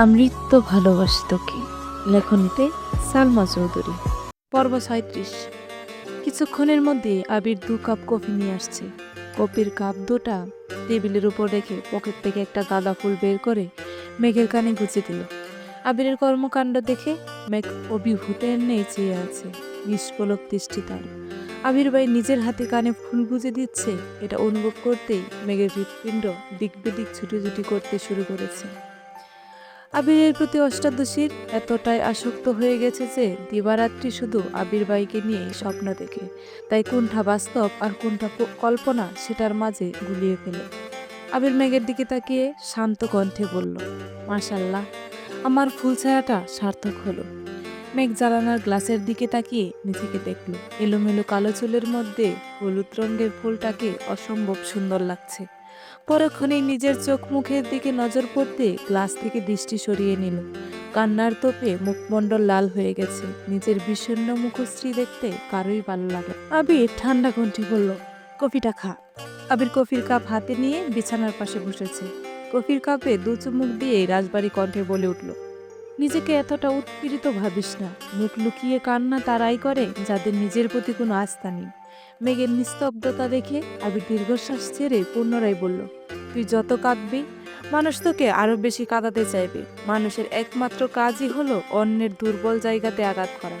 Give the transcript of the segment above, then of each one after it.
আমৃত্য ভালোবাসি তোকে। লেখনীতে সালমা চৌধুরী। পর্ব সাঁত্রিশ কিছুক্ষণের মধ্যে আবির দু কাপ কফি নিয়ে আসছে। কফির কাপ দুটা টেবিলের উপর রেখে পকেট থেকে একটা গাঁদা ফুল বের করে মেঘের কানে গুজে দিল। আবিরের কর্মকাণ্ড দেখে মেঘ অভিভূতের নেই চেয়ে আছে। নিষ্পলক দৃষ্টি তার। আবির ভাই নিজের হাতে কানে ফুল গুজে দিচ্ছে। এটা অনুভব করতেই মেঘের হৃৎপিণ্ড দিক বেদিক ছুটোছুটি করতে শুরু করেছে। আবিরের প্রতি অষ্টাদশীর এতটাই আসক্ত হয়ে গেছে যে দিবারাত্রি শুধু আবির বাইকে নিয়ে স্বপ্ন দেখে। তাই কোনটা বাস্তব আর কোনটা কল্পনা সেটার মাঝে গুলিয়ে ফেলে। আবির মেঘের দিকে তাকিয়ে শান্ত কণ্ঠে বলল, মাশাল্লাহ, আমার ফুল ছায়াটা সার্থক হলো। মেঘ জ্বালানার গ্লাসের দিকে তাকিয়ে নিজেকে দেখল। এলোমেলো কালো চুলের মধ্যে হলুদ রঙের ফুলটাকে অসম্ভব সুন্দর লাগছে। পরক্ষণেই নিজের চোখ মুখের দিকে নজর পড়তে গ্লাস থেকে দৃষ্টি সরিয়ে নিল। কান্নার তোপে মুখমণ্ডল লাল হয়ে গেছে। নিজের বিষণ্ণ মুখশ্রী দেখতে কারোই ভালো লাগে আবির ঠান্ডা কণ্ঠে বলল, কফিটা খা। আবির কফির কাপ হাতে নিয়ে বিছানার পাশে বসেছে। কফির কাপে দু চুমুক দিয়ে রাজবাড়ি কণ্ঠে বলে উঠল, নিজেকে এতটা উৎপীড়িত ভাবিস না। মুখ লুকিয়ে কান্না তারাই করে যাদের নিজের প্রতি কোনো আস্থা নেই। মেঘের নিস্তব্ধতা দেখে আবির দীর্ঘশ্বাস ছেড়ে পুনরায় বলল, তুই যত কাঁদবি, মানুষ তোকে আরও বেশি কাঁদাতে চাইবে। মানুষের একমাত্র কাজই হলো অন্যের দুর্বল জায়গাতে আঘাত করা।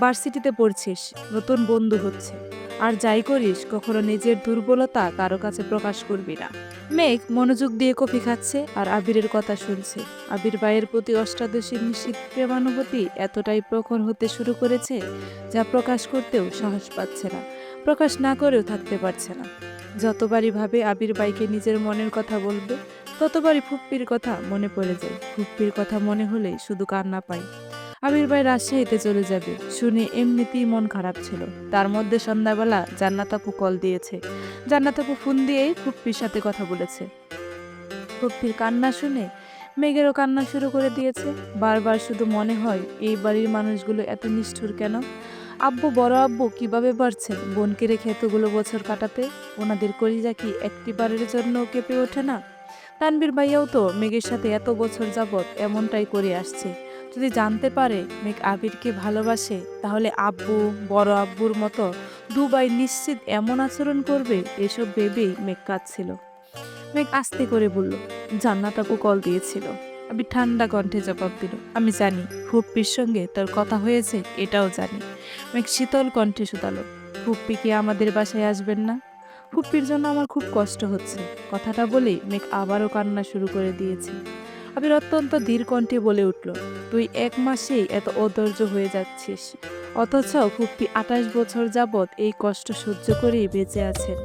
ভার্সিটিতে পড়ছিস, নতুন বন্ধু হচ্ছে। আর যাই করিস, কখনো নিজের দুর্বলতা কারও কাছে প্রকাশ করবি না। মেঘ মনোযোগ দিয়ে কফি খাচ্ছে আর আবিরের কথা শুনছে। আবির ভাইয়ের প্রতি অষ্টাদশীর নিশ্চিত প্রেমানুভূতি এতটাই প্রখর হতে শুরু করেছে, যা প্রকাশ করতেও সাহস পাচ্ছে না। প্রকাশ না করেও থাকতে পারছে না। যতবারই ভাবে আবির বাইকে নিজের মনের কথা বলবে, ততবারই ফুপ্পির কথা মনে পড়ে যায়। ফুপ্পির কথা মনে হলেই শুধু কান্না পাই আবির ভাই রাজশাহীতে চলে যাবে। শুনে এমনিতেই মন খারাপ ছিল। তার মধ্যে সন্ধ্যাবেলা জান্নাত আপু কল দিয়েছে। জান্নাত আপু ফোন দিয়েই ফুপ্পির সাথে কথা বলেছে। ফুপ্পির কান্না শুনে মেঘেরও কান্না শুরু করে দিয়েছে। বারবার শুধু মনে হয়, এই বাড়ির মানুষগুলো এত নিষ্ঠুর কেন? আব্বু, বড় আব্বু, কীভাবে পারছেন বোনকে রেখে এতগুলো বছর কাটাতে? ওনাদের কলিজা কি একটি বারের জন্য কেঁপে ওঠে না? তানবীর ভাইয়াও তো মেঘের সাথে এত বছর যাবৎ এমনটাই করে আসছে। যদি জানতে পারে মেঘ আবিরকে ভালোবাসে, তাহলে আব্বু, বড় আব্বুর মতো দুবাই নিশ্চিত এমন আচরণ করবে এসব ভেবেই মেঘ কাঁদছিল। মেঘ আস্তে করে বলল, জান্নাত কল দিয়েছিল। আমি ঠান্ডা কণ্ঠে জবাব দিল, আমি জানি ফুপ্পির সঙ্গে তোর কথা হয়েছে, এটাও জানি। মেঘ শীতল কণ্ঠে শুধালো ফুপ্পি কি আমাদের বাসায় আসবেন না? ফুপ্পির জন্য আমার খুব কষ্ট হচ্ছে, কথাটা বলেই মেঘ আবারও কান্না শুরু করে দিয়েছে। আবির অত্যন্ত ধীর কণ্ঠে বলে উঠল, তুই এক মাসেই এত অধৈর্য হয়ে যাচ্ছিস, অথচ ফুপ্পি আঠাশ বছর যাবৎ এই কষ্ট সহ্য করেই বেঁচে আছেন।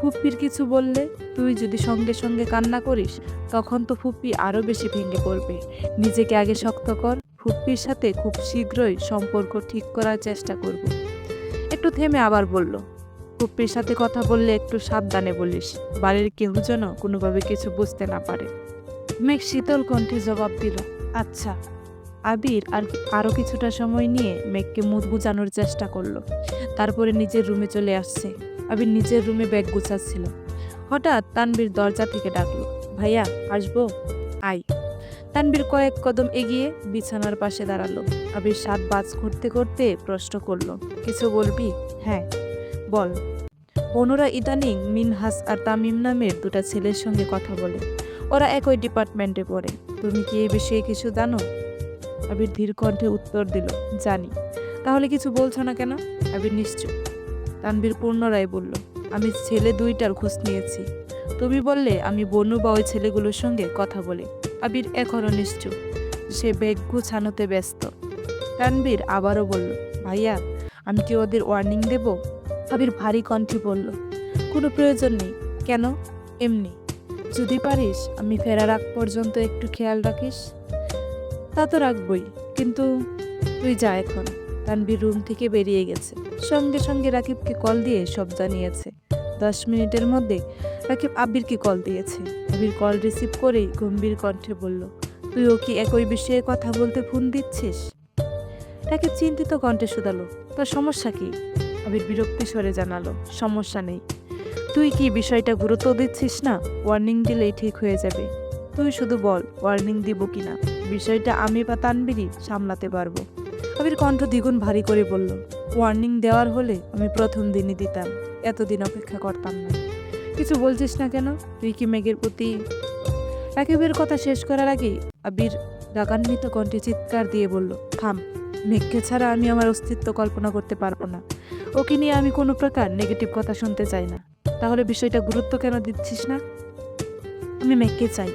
ফুপ্পির কিছু বললে তুই যদি সঙ্গে সঙ্গে কান্না করিস, তখন তো ফুপ্পি আরও বেশি ভেঙে পড়বে। নিজেকে আগে শক্ত কর, ফুপ্পির সাথে খুব শীঘ্রই সম্পর্ক ঠিক করার চেষ্টা করব। একটু থেমে আবার বলল, ফুপ্পির সাথে কথা বললে একটু সাবধানে বলিস, বাড়ির কেউ যেন কোনোভাবে কিছু বুঝতে না পারে। মেঘ শীতল কণ্ঠে জবাব দিল আচ্ছা। আবির আর আরও কিছুটা সময় নিয়ে মেঘকে মুখ বুঝানোর চেষ্টা করল। তারপরে নিজের রুমে চলে আসছে। আবির নিজের রুমে ব্যাগ গুছাচ্ছিল হঠাৎ তানবীর দরজা থেকে ডাকলো, ভাইয়া, আসব? আই তানবীর কয়েক কদম এগিয়ে বিছানার পাশে দাঁড়াল। আবির সাত বাজ করতে করতে প্রশ্ন করল, কিছু বলবি? হ্যাঁ। বল। অনুরা ইদানিং মিনহাস আর তামিম নামের দুটা ছেলের সঙ্গে কথা বলে। ওরা একই ডিপার্টমেন্টে পড়ে। তুমি কি এই বিষয়ে কিছু জানো? আবির ধীর কণ্ঠে উত্তর দিল, জানি। তাহলে কিছু বলছো না কেন? আবির নিশ্চয় তানবীর পুনরায় বলল, আমি ছেলে দুইটার খোঁজ নিয়েছি। তুমি বললে আমি বনু বা ওই ছেলেগুলোর সঙ্গে কথা বলি। আবির এখনও নিশ্চুপ। সে ব্যাগ গুছানোতে ব্যস্ত। তানবীর আবারও বলল, ভাইয়া, আমি কি ওদের ওয়ার্নিং দেব? আবির ভারী কণ্ঠে বলল, কোনো প্রয়োজন নেই। কেন? এমনি। যদি পারিস, আমি ফেরার আগ পর্যন্ত একটু খেয়াল রাখিস। তা তো রাখবই, কিন্তু তুই যা এখন। তানবীর রুম থেকে বেরিয়ে গেছে। সঙ্গে সঙ্গে রাকিবকে কল দিয়ে সব জানিয়েছে। দশ মিনিটের মধ্যে রাকিব আবিরকে কল দিয়েছে। আবির কল রিসিভ করেই গম্ভীর কণ্ঠে বলল, তুইও কি একই বিষয়ে কথা বলতে ফোন দিচ্ছিস? রাকিব চিন্তিত কণ্ঠে শুধালো, তোর সমস্যা কি? আবির বিরক্তি স্বরে জানালো, সমস্যা নেই। তুই কি বিষয়টা গুরুত্ব দিচ্ছিস না? ওয়ার্নিং দিলেই ঠিক হয়ে যাবে। তুই শুধু বল, ওয়ার্নিং দিব কিনা? বিষয়টা আমি বা তানবিরই সামলাতে পারব। আবির কণ্ঠ দ্বিগুণ ভারী করে বলল ওয়ার্নিং দেওয়ার হলে আমি প্রথম দিনই দিতাম। এতদিন অপেক্ষা করতাম না। কিছু বলছিস না কেন? তুই কি মেঘের প্রতি রাকিবের কথা শেষ করার আগেই আবির রাগান্বিত কণ্ঠে চিৎকার দিয়ে বলল, থাম, মেঘকে ছাড়া আমি আমার অস্তিত্ব কল্পনা করতে পারব না। ওকে নিয়ে আমি কোনো প্রকার নেগেটিভ কথা শুনতে চাই না। তাহলে বিষয়টা গুরুত্ব কেন দিচ্ছিস না? আমি মেঘকে চাই।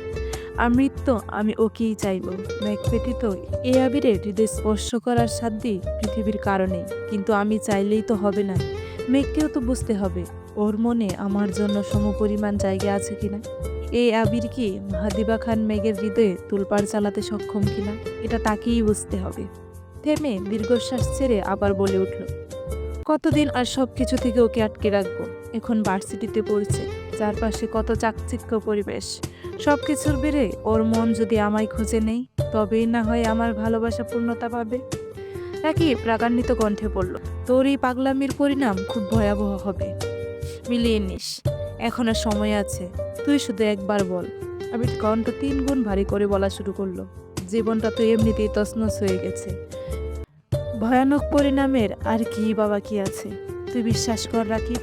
আর মৃত্যু আমি ওকেই চাইব। মেঘ ব্যতীত এ আবিরে হৃদয় স্পর্শ করার সাধ্যই পৃথিবীর কারণে, কিন্তু আমি চাইলেই তো হবে না। মেঘকেও তো বুঝতে হবে, ওর মনে আমার জন্য সমপরিমাণ জায়গা আছে কিনা? এই আবির কি মাহাদিবা খান মেঘের হৃদয়ে তুলপাড় চালাতে সক্ষম কিনা? এটা তাকেই বুঝতে হবে। থেমে দীর্ঘশ্বাস ছেড়ে আবার বলে উঠল, কতদিন আর সব কিছু থেকে ওকে আটকে রাখব? এখন ভার্সিটিতে পড়ছে, চারপাশে কত চাকচিক্য পরিবেশ। সব কিছুর বেড়ে ওর মন যদি আমায় খুঁজে নেই, তবেই না হয় আমার ভালোবাসা পূর্ণতা পাবে। নাকি প্রাকান্বিত কণ্ঠে পড়ল তোর এই পাগলামির পরিণাম খুব ভয়াবহ হবে। মিলিয়ে নিস, এখনও সময় আছে, তুই শুধু একবার বল। আমি কণ্ঠ তিন গুণ ভারী করে বলা শুরু করল, জীবনটা তো এমনিতেই তছনছ হয়ে গেছে। ভয়ানক পরিণামের আর কি বাবা কি আছে, তুই বিশ্বাস কর রাখি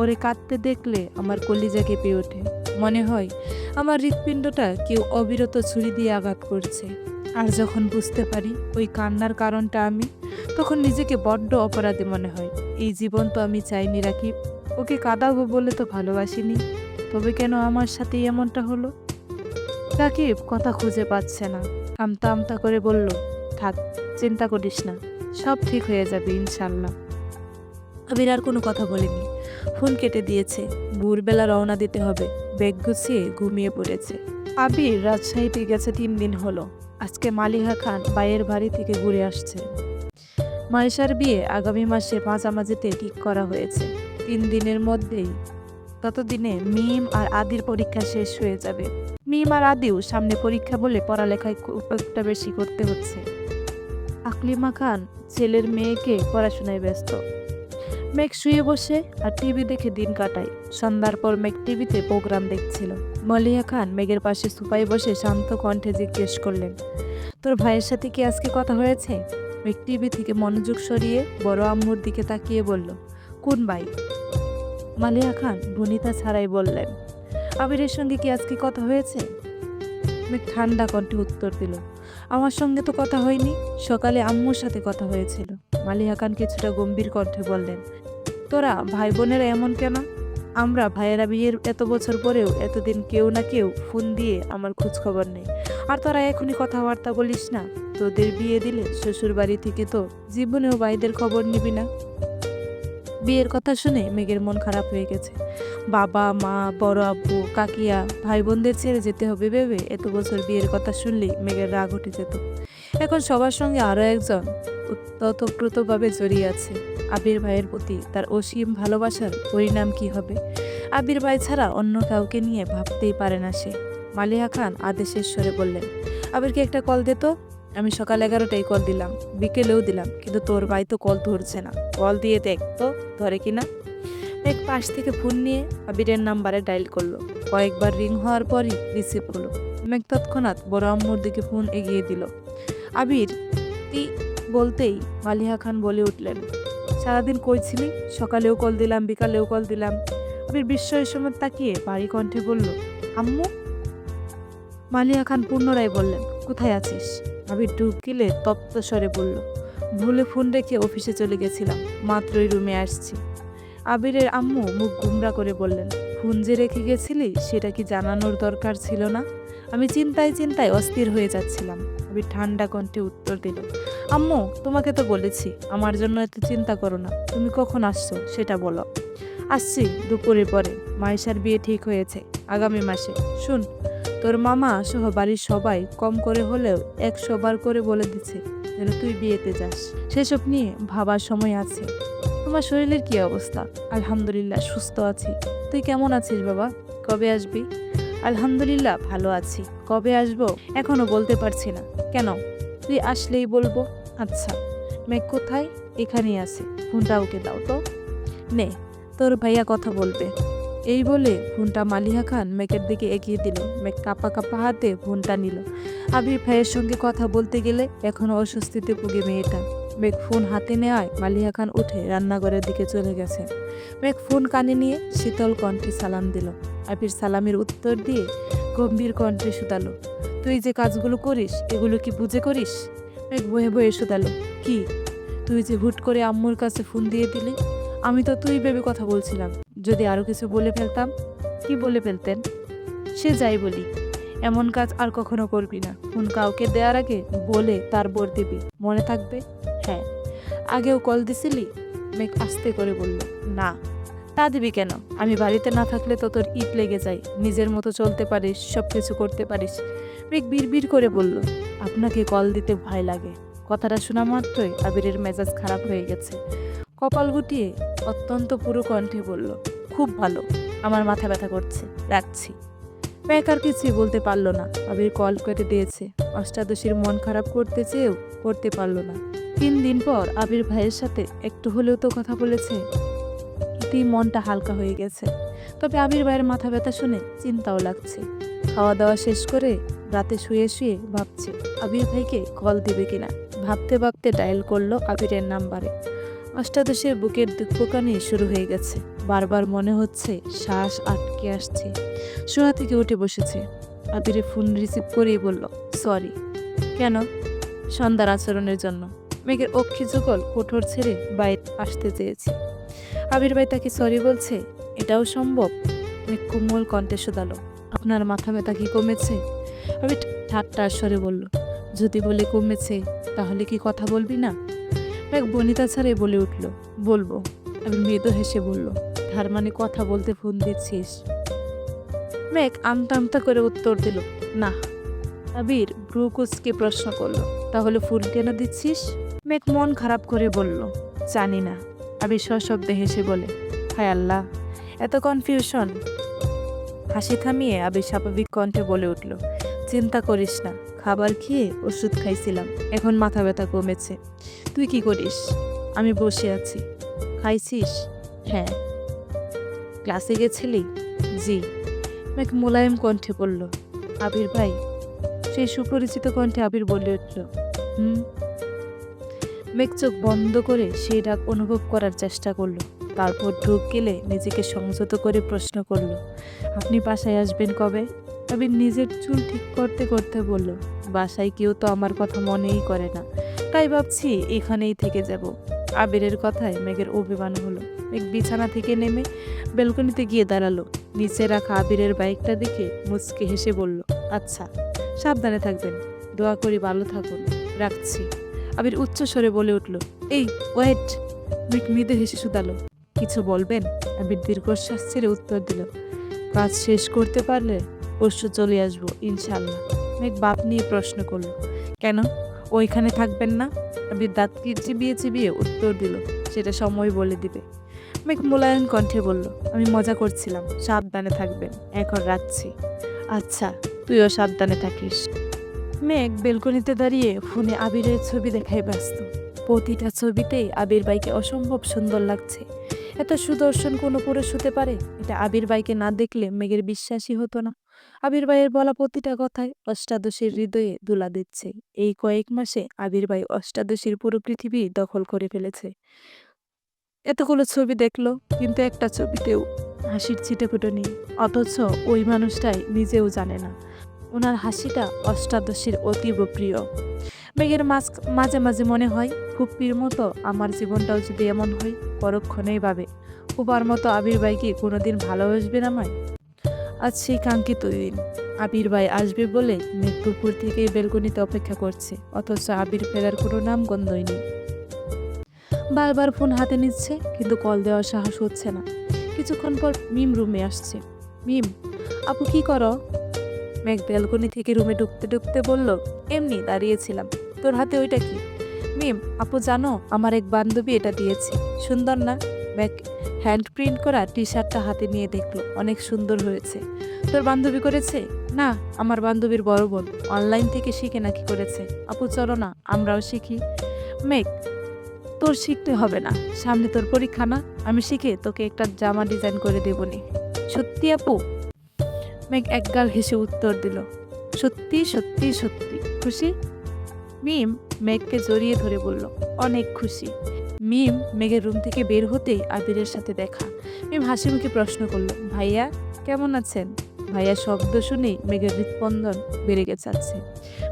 ওরে কাঁদতে দেখলে আমার কলিজা কেঁপে ওঠে। মনে হয়, আমার হৃৎপিণ্ডটা কেউ অবিরত ছুরি দিয়ে আঘাত করছে। আর যখন বুঝতে পারি ওই কান্নার কারণটা আমি, তখন নিজেকে বড্ড অপরাধী মনে হয়। এই জীবন তো আমি চাইনি রাখি ওকে কাঁদাবো বলে তো ভালোবাসিনি। তবে কেন আমার সাথে এমনটা হলো? রাকিব কথা খুঁজে পাচ্ছে না। আমতা আমতা করে বলল, থাক, চিন্তা করিস না। সব ঠিক হয়ে যাবে, ইনশাল্লাহ। আবির আর কোনো কথা বলিনি। ফোন কেটে দিয়েছে। ভোরবেলা রওনা দিতে হবে। ব্যাগ গুছিয়ে ঘুমিয়ে পড়েছে। আবির রাজশাহীতে গেছে তিন দিন হলো। আজকে মালিহা খান বাইয়ের বাড়ি থেকে ঘুরে আসছে। মাইশার বিয়ে আগামী মাসে মাঝামাঝিতে ঠিক করা হয়েছে। তিন দিনের মধ্যেই ততদিনে মিম আর আদির পরীক্ষা শেষ হয়ে যাবে। মিম আর আদিও সামনে পরীক্ষা বলে পড়ালেখায় খুব একটা বেশি করতে হচ্ছে। আকলিমা খান ছেলের মেয়েকে পড়াশোনায় ব্যস্ত। মেঘ শুয়ে বসে আর টিভি দেখে দিন কাটায়। সন্ধ্যার পর মেঘ টিভিতে প্রোগ্রাম দেখছিল। মলিয়া খান মেঘের পাশে সুপাই বসে শান্ত কণ্ঠে জিজ্ঞেস করলেন, তোর ভাইয়ের সাথে কি আজকে কথা হয়েছে? মেঘ টিভি থেকে মনোযোগ সরিয়ে বড় আম্মুর দিকে তাকিয়ে বলল, কোন ভাই? মালিয়া খান বনিতা ছাড়াই বললেন, আবিরের সঙ্গে কি আজকে কথা হয়েছে? মেঘ ঠান্ডা কণ্ঠে উত্তর দিল, আমার সঙ্গে তো কথা হয়নি, সকালে আম্মুর সাথে কথা হয়েছিল। মালিয়া খান কিছুটা গম্ভীর কণ্ঠে বললেন তোরা ভাই বোনেরা এমন কেন? আমরা ভাইয়েরা বিয়ের এত বছর পরেও এতদিন কেউ না কেউ ফোন দিয়ে আমার খোঁজ খবর নেই আর তোরা এখনই কথাবার্তা বলিস না, তোদের বিয়ে দিলে শ্বশুর বাড়ি থেকে তো জীবনেও ভাইদের খবর নিবি না। বিয়ের কথা শুনে মেঘের মন খারাপ হয়ে গেছে। বাবা, মা, বড় আব্বু, কাকিয়া ভাই বোনদের ছেড়ে যেতে হবে ভেবে এত বছর বিয়ের কথা শুনলেই মেঘের রাগ উঠে যেত। এখন সবার সঙ্গে আরও একজন ততপ্রতভাবে জড়িয়ে আছে। আবির ভাইয়ের প্রতি তার অসীম ভালোবাসার পরিণাম কি হবে? আবির ভাই ছাড়া অন্য কাউকে নিয়ে ভাবতেই পারে না সে। মালিহা খান আদেশের স্বরে বললেন, আবিরকে একটা কল দে তো। আমি সকাল এগারোটায় কল দিলাম, বিকেলেও দিলাম, কিন্তু তোর ভাই তো কল ধরছে না। কল দিয়ে দেখ তো, ধরে কি না এক পাশ থেকে ফোন নিয়ে আবিরের নাম্বারে ডায়াল করল। কয়েকবার রিং হওয়ার পরই রিসিভ হলো। মেঘ তৎক্ষণাৎ বড় আম্মুর দিকে ফোন এগিয়ে দিল। আবির তি বলতেই মালিহা খান বলে উঠলেন সারাদিন কই ছিলি? সকালেও কল দিলাম, বিকালেও কল দিলাম। আবির বিস্ময়ের সময় তাকিয়ে বাড়ি কণ্ঠে বলল, আম্মু? মালিয়া খান পুনরায় বললেন, কোথায় আছিস? আবির ঢুকিলে তপ্ত স্বরে বলল, ভুলে ফোন রেখে অফিসে চলে গেছিলাম, মাত্রই রুমে আসছি। আবিরের আম্মু মুখ গুমরা করে বললেন, ফোন যে রেখে গেছিলি, সেটা কি জানানোর দরকার ছিল না? আমি চিন্তায় চিন্তায় অস্থির হয়ে যাচ্ছিলাম। আবির ঠান্ডা কণ্ঠে উত্তর দিল, আম্মু, তোমাকে তো বলেছি, আমার জন্য এত চিন্তা করো না, তুমি কখন আসছো সেটা বলো। আসছি দুপুরের পরে মাইশার বিয়ে ঠিক হয়েছে, আগামী মাসে। শুন, তোর মামা সহ বাড়ির সবাই কম করে হলেও একশো বার করে বলে দিচ্ছে যেন তুই বিয়েতে যাস। সেসব নিয়ে ভাবার সময় আছে। তোমার শরীরের কি অবস্থা? আলহামদুলিল্লাহ, সুস্থ আছি। তুই কেমন আছিস বাবা? কবে আসবি? আলহামদুলিল্লাহ, ভালো আছি। কবে আসব এখনও বলতে পারছি না। কেন? তুই আসলেই বলব আচ্ছা মেঘ কোথায়? এখানেই আছে। ফোনটা ওকে দাও তো। নে, তোর ভাইয়া কথা বলবে। এই বলে ফোনটা মালিহা খান মেকের দিকে এগিয়ে দিল। মেক কাপা কাপা হাতে ফোনটা নিল। আবির ভাইয়ের সঙ্গে কথা বলতে গেলে এখনও অস্বস্তিতে ভুগে মেয়েটা। মেঘ ফোন হাতে নেওয়ায় মালিহা খান উঠে রান্নাঘরের দিকে চলে গেছে। মেঘ ফোন কানে নিয়ে শীতল কণ্ঠে সালাম দিল। আবির সালামের উত্তর দিয়ে গম্ভীর কণ্ঠে শুধালো। তুই যে কাজগুলো করিস, এগুলো কি বুঝে করিস? মেঘ বয়ে বয়ে শুধালো কি? তুই যে হুট করে আম্মুর কাছে ফোন দিয়ে দিলি, আমি তো তুই ভেবে কথা বলছিলাম। যদি আরও কিছু বলে ফেলতাম, কি বলে ফেলতেন? সে যাই বলি। এমন কাজ আর কখনো করবি না। ফোন কাউকে দেওয়ার আগে বলে তার বোর দিবি। মনে থাকবে? হ্যাঁ। আগেও কল দিছিলি? মেঘ আস্তে করে বলল, না। তা দিবি কেন? আমি বাড়িতে না থাকলে তো তোর ইট লেগে যায়। নিজের মতো চলতে পারিস সব কিছু করতে পারিস। মেঘ বিড়বিড় করে বলল, আপনাকে কল দিতে ভয় লাগে। কথাটা শোনা মাত্রই আবিরের মেজাজ খারাপ হয়ে গেছে। কপাল গুটিয়ে অত্যন্ত পুরো কণ্ঠে বলল, খুব ভালো, আমার মাথা ব্যথা করছে, রাখছি। মেঘ আর কিছুই বলতে পারল না। আবির কল কেটে দিয়েছে। অষ্টাদশীর মন খারাপ করতে চেয়েও করতে পারল না। তিন দিন পর আবির ভাইয়ের সাথে একটু হলেও তো কথা বলেছে। এতেই মনটা হালকা হয়ে গেছে। তবে আবির ভাইয়ের মাথা ব্যথা শুনে চিন্তাও লাগছে। খাওয়া দাওয়া শেষ করে রাতে শুয়ে শুয়ে ভাবছে, আবির ভাইকে কল দিবে কিনা? ভাবতে ভাবতে ডায়াল করল আবিরের নাম্বারে অষ্টাদশের বুকের দুঃখকানি শুরু হয়ে গেছে। বারবার মনে হচ্ছে শ্বাস আটকে আসছে। শোয়া থেকে উঠে বসেছে। আবিরে ফোন রিসিভ করেই বলল সরি কেন? সন্ধ্যার আচরণের জন্য। মেঘের অক্ষি যুগল কোঠর ছেড়ে বাইরে আসতে চেয়েছে। আবির ভাই তাকে সরি বলছে, এটাও সম্ভব? মেঘ কোমল কণ্ঠে শোধালো, আপনার মাথা ব্যথা কি কমেছে? আমি ঠাট্টার স্বরে বলল, যদি বলে কমেছে, তাহলে কি কথা বলবি না? মেঘ বনিতা ছাড়ে বলে উঠল, বলব। আমি মৃদু হেসে বলল, তার মানে কথা বলতে ফোন দিচ্ছিস? মেঘ আমতা আমতা করে উত্তর দিল, না। আবির ব্রুকুসকে প্রশ্ন করল, তাহলে ফুল কেন দিচ্ছিস? মেঘ মন খারাপ করে বলল, জানি না। আবির সশব্দে হেসে বলে, হায় আল্লাহ, এত কনফিউশন হাসি থামিয়ে আবির স্বাভাবিক কণ্ঠে বলে উঠল চিন্তা করিস না। খাবার খেয়ে ওষুধ খাইছিলাম। এখন মাথা ব্যথা কমেছে। তুই কি করিস? আমি বসে আছি। খাইছিস? হ্যাঁ। ক্লাসে গেছিলি? জি। মেঘ মোলায়েম কণ্ঠে বলল, আবির ভাই? সেই সুপরিচিত কণ্ঠে আবির বলে উঠল, হুম? মেঘ চোখ বন্ধ করে সেই ডাক অনুভব করার চেষ্টা করল। তারপর ঢুক গেলে নিজেকে সংযত করে প্রশ্ন করল, আপনি বাসায় আসবেন কবে? আবির নিজের চুল ঠিক করতে করতে বলল, বাসায় কেউ তো আমার কথা মনেই করে না। তাই ভাবছি এখানেই থেকে যাব। আবিরের কথায় মেঘের অভিমান হলো। মেঘ বিছানা থেকে নেমে বেলকনিতে গিয়ে দাঁড়াল। নিচে রাখা আবিরের বাইকটা দেখে মুচকে হেসে বলল আচ্ছা সাবধানে থাকবেন। দোয়া করি ভালো থাকুন। রাখছি। আবির উচ্চ স্বরে বলে উঠল, এই, ওয়েট। মেঘ মৃদু হেসে শুধালো, কিছু বলবেন? আবির দীর্ঘশ্বাস ছেড়ে উত্তর দিল, কাজ শেষ করতে পারলে পরশু চলে আসব ইনশাল্লাহ মেঘ বাপ নিয়ে প্রশ্ন করল, কেন? ওইখানে থাকবেন না? আবির দাঁত চিবিয়ে চিবিয়ে উত্তর দিল, সেটা সময় বলে দিবে। মেঘ মোলায়ন কণ্ঠে বলল, আমি মজা করছিলাম, সাবধানে থাকবেন, এখন রাখছি। আচ্ছা তুইও সাবধানে থাকিস। মেঘ বেলকনিতে দাঁড়িয়ে ফোনে আবিরের ছবি দেখায় ব্যস্ত। প্রতিটা ছবিতেই আবির বাইকে অসম্ভব সুন্দর লাগছে। এত সুদর্শন কোনো পুরুষ হতে পারে? এটা আবির বাইকে না দেখলে মেঘের বিশ্বাসই হতো না। আবির ভাইয়ের বলা প্রতিটা কথায় অষ্টাদশীর হৃদয়ে দুলা দিচ্ছে। এই কয়েক মাসে আবির ভাই অষ্টাদশীর পুরো পৃথিবী দখল করে ফেলেছে। এতগুলো ছবি দেখল, কিন্তু একটা ছবিতেও হাসির ছিটেফুটো নেই। অথচ ওই মানুষটাই নিজেও জানে না। ওনার হাসিটা অষ্টাদশীর অতীব প্রিয়। মেঘের মাঝ, মাঝে মাঝে মনে হয়, ফুপ্পির মতো আমার জীবনটাও যদি এমন হয়, পরক্ষণেই ভাবে উপার মতো আবির কি কোনোদিন ভালোবাসবেন আমায়? আজ সেই কাঙ্ক্ষিত দিন। আবির ভাই আসবে বলে মেঘ দুপুর থেকেই বেলকনিতে অপেক্ষা করছে, অথচ আবির ফেরার কোনো নাম গন্ধই নেই। বারবার ফোন হাতে নিচ্ছে, কিন্তু কল দেওয়ার সাহস হচ্ছে না। কিছুক্ষণ পর মিম রুমে আসছে। মিম, আপু কি করো? মেঘ ব্যালকনি থেকে রুমে ঢুকতে ঢুকতে বলল, এমনি, দাঁড়িয়েছিলাম। তোর হাতে ওইটা কি? মিম, আপু জানো, আমার এক বান্ধবী এটা দিয়েছে। সুন্দর না? ব্যাগ হ্যান্ড প্রিন্ট করা টি শার্টটা হাতে নিয়ে দেখল, অনেক সুন্দর হয়েছে। তোর বান্ধবী করেছে? না, আমার বান্ধবীর বড় বোন, অনলাইন থেকে শিখে নাকি করেছে। আপু, চলো না, আমরাও শিখি। মেঘ, তোর শিখতে হবে না, সামনে তোর পরীক্ষা না, আমি শিখে তোকে একটা জামা ডিজাইন করে দেবনি। সত্যি, আপু? মেঘ একগাল হেসে উত্তর দিল। সত্যি সত্যি সত্যি, খুশি? মিম, মেঘকে জড়িয়ে ধরে বলল, অনেক খুশি। মিম মেঘের রুম থেকে বের হতেই আবিরের সাথে দেখা। মিম হাসি মুখে প্রশ্ন করল, ভাইয়া, কেমন আছেন? ভাইয়া শব্দ শুনেই মেঘের হৃৎপন্দন বেড়ে গেছে আছে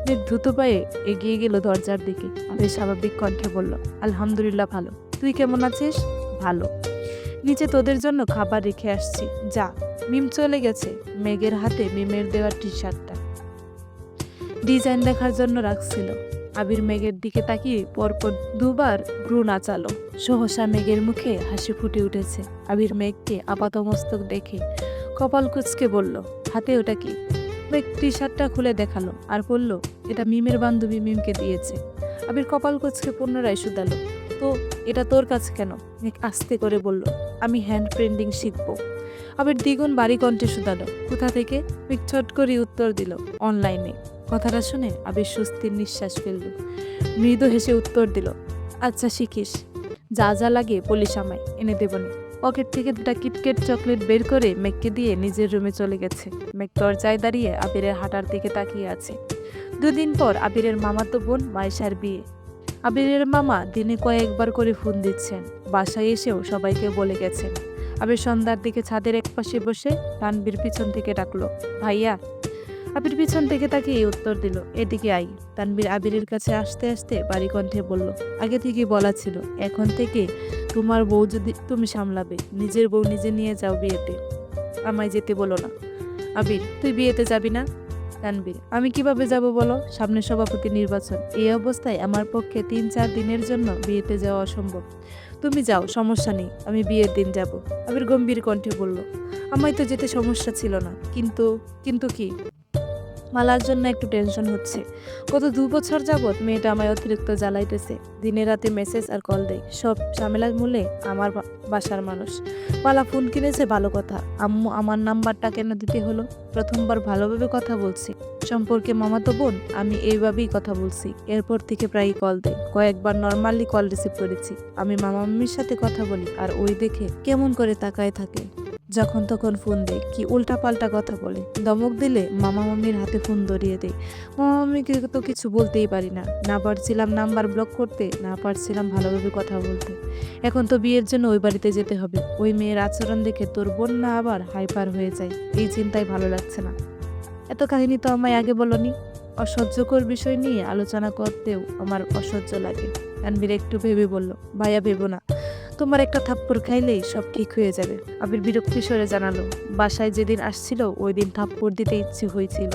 মেঘ দ্রুত পায়ে এগিয়ে গেল দরজার দিকে। আবির স্বাভাবিক কণ্ঠে বলল, আলহামদুলিল্লাহ ভালো। তুই কেমন আছিস? ভালো। নিচে তোদের জন্য খাবার রেখে আসছি। যা। মিম চলে গেছে মেঘের হাতে মিমের দেওয়া টি শার্টটা ডিজাইন দেখার জন্য রাখছিল আবির মেঘের দিকে তাকিয়ে পরপর দুবার ভ্রু নাচালো। সহসা মেঘের মুখে হাসি ফুটে উঠেছে। আবির মেঘকে আপাতমস্তক দেখে কপাল কুচকে বলল, হাতে ওটা কি? মেঘ টি শার্টটা খুলে দেখাল আর বলল, এটা মিমের বান্ধবী মিমকে দিয়েছে। আবির কপাল কুচকে পুনরায় শুধালো, তো এটা তোর কাছে কেন? মেঘ আস্তে করে বলল, আমি হ্যান্ড প্রিন্টিং শিখব। আবির দ্বিগুণ বাড়ি কণ্ঠে শুধালো। কোথা থেকে? মেঘ ছট করে উত্তর দিল, অনলাইনে। কথাটা শুনে আবির স্বস্তির নিঃশ্বাস ফেলল। মৃদু হেসে উত্তর দিল আচ্ছা শিখিস। যা যা লাগে বলিস আমায়, এনে দেবনি পকেট থেকে দুটা কিটকেট চকলেট বের করে মেঘকে দিয়ে নিজের রুমে চলে গেছে। মেঘ দরজায় দাঁড়িয়ে আবিরের হাঁটার দিকে তাকিয়ে আছে। দুদিন পর আবিরের মামাতো বোন মাইশার বিয়ে। আবিরের মামা দিনে কয়েকবার করে ফোন দিচ্ছেন। বাসায় এসেও সবাইকে বলে গেছেন। আবির সন্ধ্যার দিকে ছাদের এক পাশে বসে তানবীর পিছন থেকে ডাকলো, ভাইয়া আবির পিছন থেকে তাকে এই উত্তর দিল, এদিকে আই তানবীর আবিরের কাছে আসতে আসতে বাড়ি কণ্ঠে বলল, আগে থেকেই বলা ছিল, এখন থেকে তোমার বউ যদি তুমি সামলাবে, নিজের বউ নিজে নিয়ে যাও বিয়েতে। আমায় যেতে বলো না। আবির, তুই বিয়েতে যাবি না? তানবীর আমি কীভাবে যাব বলো? সামনে সভাপতি নির্বাচন। এই অবস্থায় আমার পক্ষে তিন চার দিনের জন্য বিয়েতে যাওয়া অসম্ভব। তুমি যাও, সমস্যা নেই, আমি বিয়ের দিন যাব। আবির গম্ভীর কণ্ঠে বলল, আমায় তো যেতে সমস্যা ছিল না, কিন্তু কিন্তু কি? মালার জন্য একটু টেনশন হচ্ছে। গত দু বছর যাবৎ মেয়েটা আমায় অতিরিক্ত জ্বালাইতেছে। দিনে রাতে মেসেজ আর কল দেয়। সব ঝামেলার মূলে আমার বাসার মানুষ। পালা ফোন কিনেছে ভালো কথা। আম্মু আমার নাম্বারটা কেন দিতে হলো? প্রথমবার ভালোভাবে কথা বলছি। সম্পর্কে মামাতো বোন, আমি এইভাবেই কথা বলছি। এরপর থেকে প্রায়ই কল দেয়। কয়েকবার নর্মালি কল রিসিভ করেছি। আমি মামা মামির সাথে কথা বলি আর ওই দেখে কেমন করে তাকায় থাকে। যখন তখন ফোন দেয়, কি উল্টাপাল্টা কথা বলে। দমক দিলে মামা মামির হাতে ফোন ধরিয়ে দেয়। মামা মামিকে তো কিছু বলতেই পারি না। না পারছিলাম নাম্বার ব্লক করতে, না পারছিলাম ভালোভাবে কথা বলতে। এখন তো বিয়ের জন্য ওই বাড়িতে যেতে হবে। ওই মেয়ের আচরণ দেখে তোর বোন না আবার হাইপার হয়ে যায়। এই চিন্তায় ভালো লাগছে না। এত কাহিনী তো আমায় আগে বলনি। অসহ্যকর বিষয় নিয়ে আলোচনা করতেও আমার অসহ্য লাগে। তানবীর একটু ভেবে বলল, ভাইয়া ভেবো না। তোমার একটা থাপ্পড় খাইলেই সব ঠিক হয়ে যাবে। আবির বিরক্তি স্বরে জানালো, বাসায় যেদিন আসছিল ওই দিন থাপ্পড় দিতে ইচ্ছে হয়েছিল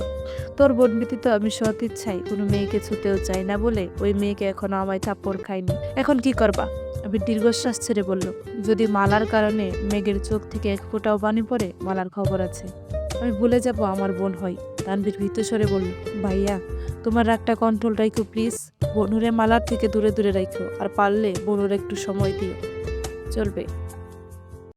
তোর বোন ব্যতীত আমি সৎ ইচ্ছায় কোনো মেয়েকে ছুতেও চাই না বলে ওই মেয়েকে এখনও আমায় থাপ্পড় খাইনি এখন কি করবা? আবির দীর্ঘশ্বাস ছেড়ে বলল, যদি মালার কারণে মেঘের চোখ থেকে এক ফোঁটাও পানি পড়ে, মালার খবর আছে। আমি ভুলে যাব আমার বোন হয়। তানবীর ভীত স্বরে বলল, ভাইয়া, তোমার রাগটা কন্ট্রোল রাখো প্লিজ। বনুরে মালার থেকে দূরে দূরে রাখো আর পারলে বনুর একটু সময় দিও। চলবে।